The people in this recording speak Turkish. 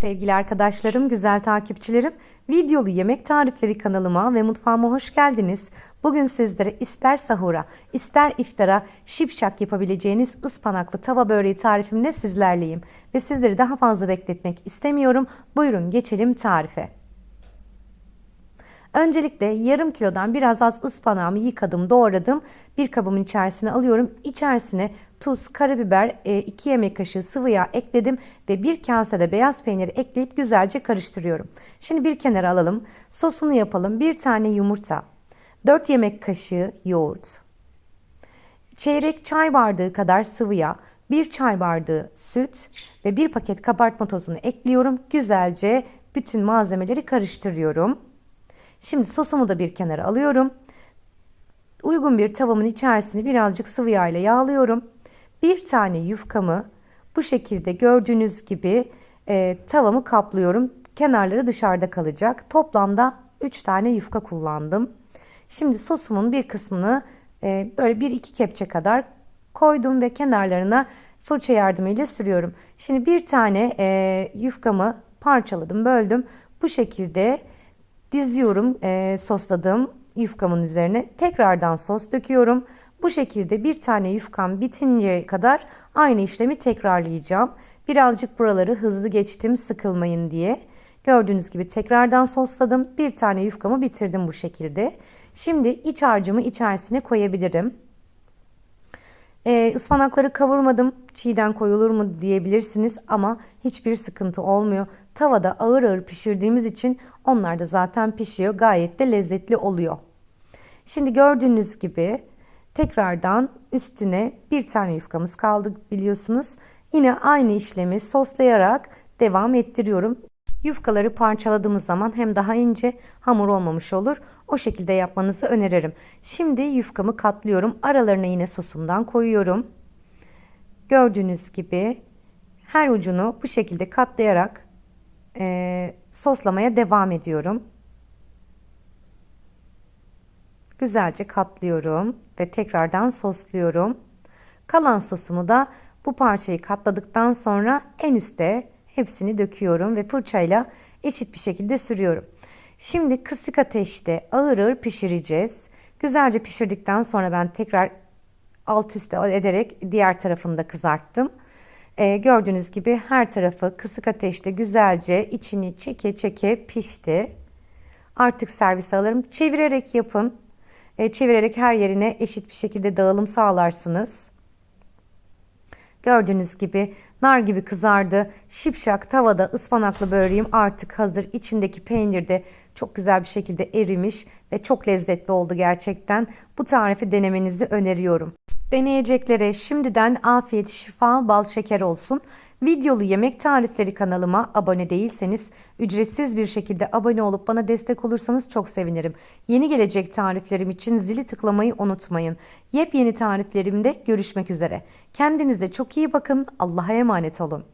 Sevgili arkadaşlarım, güzel takipçilerim, videolu yemek tarifleri kanalıma ve mutfağıma hoş geldiniz. Bugün sizlere ister sahura, ister iftara şipşak yapabileceğiniz ıspanaklı tava böreği tarifimle sizlerleyim. Ve sizleri daha fazla bekletmek istemiyorum. Buyurun geçelim tarife. Öncelikle yarım kilodan biraz az ıspanağımı yıkadım, doğradım. Bir kabımın içerisine alıyorum. İçerisine tuz, karabiber, 2 yemek kaşığı sıvı yağ ekledim ve bir kasede beyaz peyniri ekleyip güzelce karıştırıyorum. Şimdi bir kenara alalım. Sosunu yapalım. Bir tane yumurta, 4 yemek kaşığı yoğurt, çeyrek çay bardağı kadar sıvı yağ, 1 çay bardağı süt ve 1 paket kabartma tozunu ekliyorum. Güzelce bütün malzemeleri karıştırıyorum. Şimdi sosumu da bir kenara alıyorum. Uygun bir tavamın içerisini birazcık sıvı yağ ile yağlıyorum. Bir tane yufkamı bu şekilde gördüğünüz gibi e, tavamı kaplıyorum. Kenarları dışarıda kalacak. Toplamda 3 tane yufka kullandım. Şimdi sosumun bir kısmını e, böyle bir iki kepçe kadar koydum ve kenarlarına fırça yardımıyla sürüyorum. Şimdi bir tane e, yufkamı parçaladım, böldüm. Bu şekilde diziyorum e, sosladığım yufkamın üzerine. Tekrardan sos döküyorum. Bu şekilde bir tane yufkam bitinceye kadar aynı işlemi tekrarlayacağım. Birazcık buraları hızlı geçtim sıkılmayın diye. Gördüğünüz gibi tekrardan sosladım. Bir tane yufkamı bitirdim bu şekilde. Şimdi iç harcımı içerisine koyabilirim. Ee, ıspanakları kavurmadım. Çiğden koyulur mu diyebilirsiniz ama hiçbir sıkıntı olmuyor. Tavada ağır ağır pişirdiğimiz için onlar da zaten pişiyor. Gayet de lezzetli oluyor. Şimdi gördüğünüz gibi tekrardan üstüne bir tane yufkamız kaldı biliyorsunuz. Yine aynı işlemi soslayarak devam ettiriyorum. Yufkaları parçaladığımız zaman hem daha ince hamur olmamış olur. O şekilde yapmanızı öneririm. Şimdi yufkamı katlıyorum. Aralarına yine sosumdan koyuyorum. Gördüğünüz gibi her ucunu bu şekilde katlayarak e, soslamaya devam ediyorum. Güzelce katlıyorum ve tekrardan sosluyorum. Kalan sosumu da bu parçayı katladıktan sonra en üste hepsini döküyorum ve fırçayla eşit bir şekilde sürüyorum. Şimdi kısık ateşte ağır ağır pişireceğiz. Güzelce pişirdikten sonra ben tekrar alt üst ederek diğer tarafını da kızarttım. Ee, gördüğünüz gibi her tarafı kısık ateşte güzelce içini çeke çeke pişti. Artık servise alırım. Çevirerek yapın. Ee, çevirerek her yerine eşit bir şekilde dağılım sağlarsınız. Gördüğünüz gibi nar gibi kızardı. Şipşak tavada ıspanaklı böreğim artık hazır. İçindeki peynir de çok güzel bir şekilde erimiş ve çok lezzetli oldu gerçekten. Bu tarifi denemenizi öneriyorum. Deneyeceklere şimdiden afiyet, şifa, bal şeker olsun. Videolu yemek tarifleri kanalıma abone değilseniz ücretsiz bir şekilde abone olup bana destek olursanız çok sevinirim. Yeni gelecek tariflerim için zili tıklamayı unutmayın. Yepyeni tariflerimde görüşmek üzere. Kendinize çok iyi bakın. Allah'a emanet olun.